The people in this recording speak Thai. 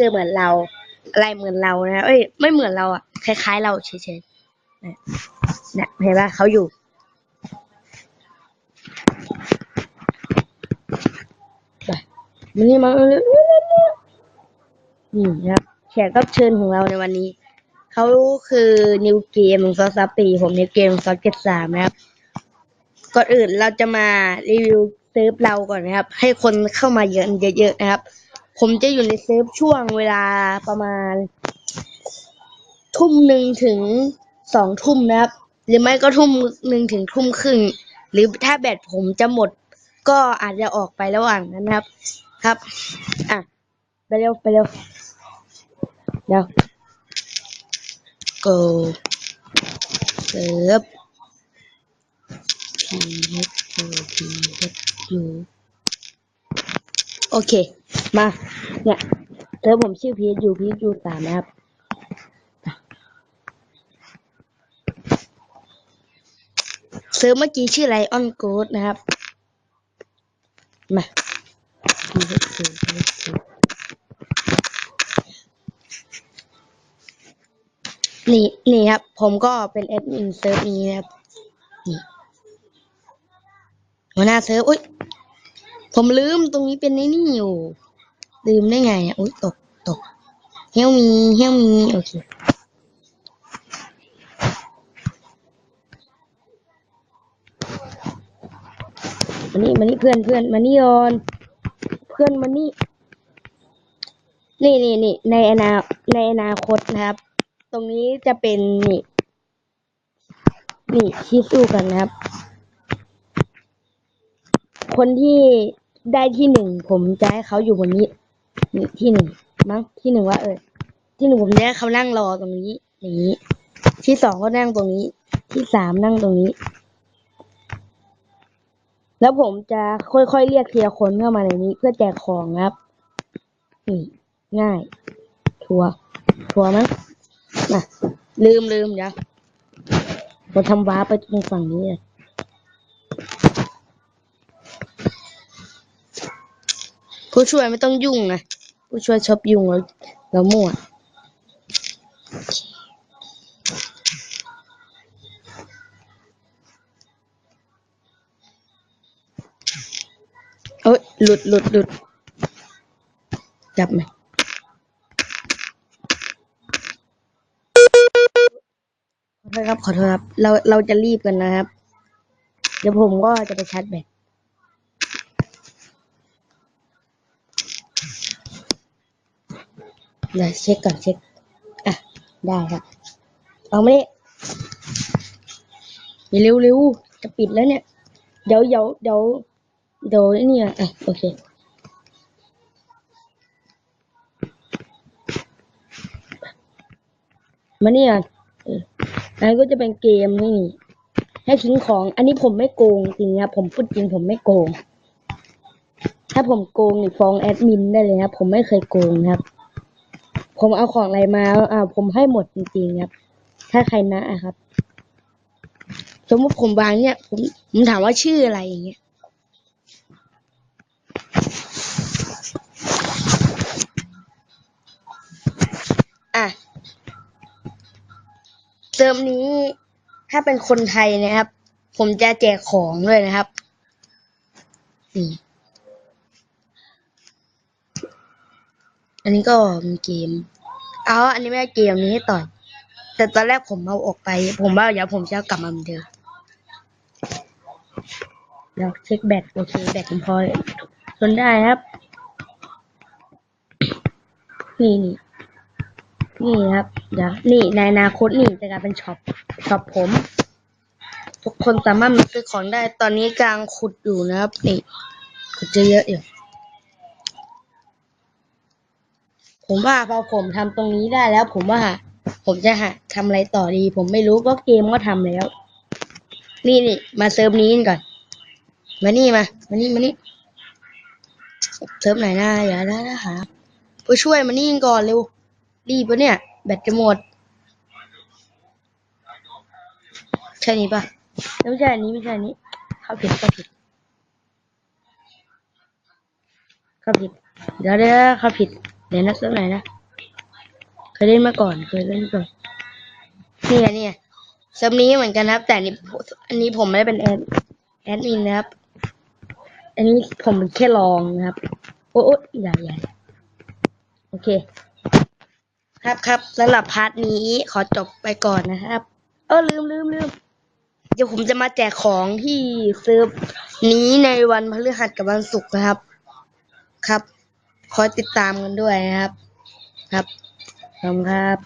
คือเหมือนเราอะไรเหมือนเรานะเอ้ยไม่เหมือนเราอะคล้ายๆเราเฉยๆเนี่ยเนี่ยเห็นปะเขาอยู่ไปมันนี่มาเร็วๆนี่นะครับแขกรับเชิญของเราในวันนี้ เขาคือนิวเกมซอสซาปีผมนิวเกมซอสเกตสามนะครับ ก่อนอื่นเราจะมารีวิวเซิร์ฟเราก่อนนะครับ ให้คนเข้ามาเยอะเยอะๆนะครับ ผมจะอยู่ในเซิร์ฟช่วงเวลาประมาณ ทุ่มหนึ่งถึงสองทุ่มนะครับ หรือไม่ก็ทุ่มหนึ่งถึงทุ่มครึ่ง หรือถ้าแบตผมจะหมด ก็อาจจะออกไประหว่างนั้นนะครับ ครับ อะ ไปเร็วไปเร็วเดี๋ยว go เซิร์ฟ p h u p u โอเค มา เนี่ยเซิร์ฟผมชื่อ phu phu สามนะครับเซิร์ฟเมื่อกี้ชื่อไลออนโกดนะครับ มานี่นี่ครับ ผมก็เป็นแอดมินเซิร์ฟนี้นะครับนี่หัวหน้าเซิร์ฟอุ้ยผมลืมตรงนี้เป็นในนี่อยู่ ลืมได้ไงอะอุ้ยตกตกเฮี้ยวมีเฮี้ยวมีโอเคมานี่มานี่เพื่อนเพื่อนมานี่ยอนเพื่อนมานี่นี่นี่นี่ในอนาในอนาคตนะครับ ตรงนี้จะเป็นนี่นี่ที่สู้กันนะครับ คนที่ได้ที่หนึ่งผมจะให้เขาอยู่บนนี้ ที่หนึ่งมั้งที่หนึ่งว่าเออ ที่หนึ่งผมจะให้เขานั่งรอตรงนี้ อย่างนี้ ที่สองก็นั่งตรงนี้ ที่สามนั่งตรงนี้ แล้วผมจะค่อยๆเรียกเทีละคนเข้ามาในนี้ เพื่อแจกของครับนี่ง่าย ทัวร์ทัวร์มั้งนะลืมลืมเดี๋ยวผมทำว้าไปตรงฝั่งนี้เลยผู้ช่วยไม่ต้องยุ่งนะ ผู้ช่วยชอบยุ่งแล้วแล้วมั่วเอ้ยหลุดหลุดหลุดจับไหมขอโทษครับขอโทษครับ เราเราจะรีบกันนะครับ เดี๋ยวผมก็จะไปชาร์จแบต เดี๋ยวเช็คก่อนเช็ค อะ ได้ครับเอามานี่ยเร็วเร็วจะปิดแล้วเนี่ย เดี๋ยวเดี๋ยวเดี๋ยวเดี๋ยวนี่อะอะ โอเคมาเนี่ยอันนี้ก็จะเป็นเกมนี่ ให้ทิ้งของ อันนี้ผมไม่โกงจริงครับ ผมพูดจริงผมไม่โกง ถ้าผมโกงนี่ฟ้องแอดมินได้เลยครับ ผมไม่เคยโกงครับ ผมเอาของอะไรมาอ่าผมให้หมดจริงๆครับ ถ้าใครนะครับ สมมติผมวางเนี่ยผมผมถามว่าชื่ออะไรอย่างเงี้ยอะเติมนี้ถ้าเป็นคนไทยนะครับ ผมจะแจกของด้วยนะครับนี่ อันนี้ก็มีเกม เอาอันนี้ไม่เกมนี้ให้ต่อย แต่ตอนแรกผมเอาออกไป ผมว่าเดี๋ยวผมจะกลับมาเหมือนเดิมเดี๋ยวเช็คแบตโอเคแบตผมพอทนได้ครับ นี่นี่นี่ครับ เดี๋ยวนี่ในอนาคตนี่จะกลายเป็นช็อปช็อปผม ทุกคนสามารถมาซื้อของได้ตอนนี้กลังขุดอยู่นะครับนี่ขุดเยอะๆอยู่ ผมว่าพอผมทำตรงนี้ได้แล้ว ผมว่า ผมจะหาทำอะไรต่อดี ผมไม่รู้เพราะเกมก็ทำแล้ว นี่นี่มาเซิร์ฟนี้ก่อน มานี่มา มานี่มานี่เซิร์ฟไหนนะอย่าได้นะครับผู้ช่วยมานี่ก่อนเร็วรีบปะเนี่ย แบตจะหมด ใช่นี้ปะไม่ใช่อันนี้ไม่ใช่อันนี้เข้าผิดเข้าผิดเข้าผิดเดี๋ยวเดี๋ยวเข้าผิด เดี๋ยวนะสักหน่อยนะ เคยเล่นมาก่อน เคยเล่นมาก่อนนี่ไงเนี่ยเซิร์ฟนี้เหมือนกันนะครับ แต่อันนี้อันนี้ผมไม่ได้เป็นแอดแอดมินนะครับ อันนี้ผมแค่ลองนะครับ โอ้โอ้อย่าอย่โอเค ครับครับสำหรับพาร์ทนี้ขอจบไปก่อนนะครับ เออลืมลืมลืมเดี๋ยวผมจะมาแจกของที่เซิร์ฟนี้ในวันพฤหัสกับวันศุกร์นะครับ ครับ คอยติดตามกันด้วยนะครับ ครับขอบคุณครับ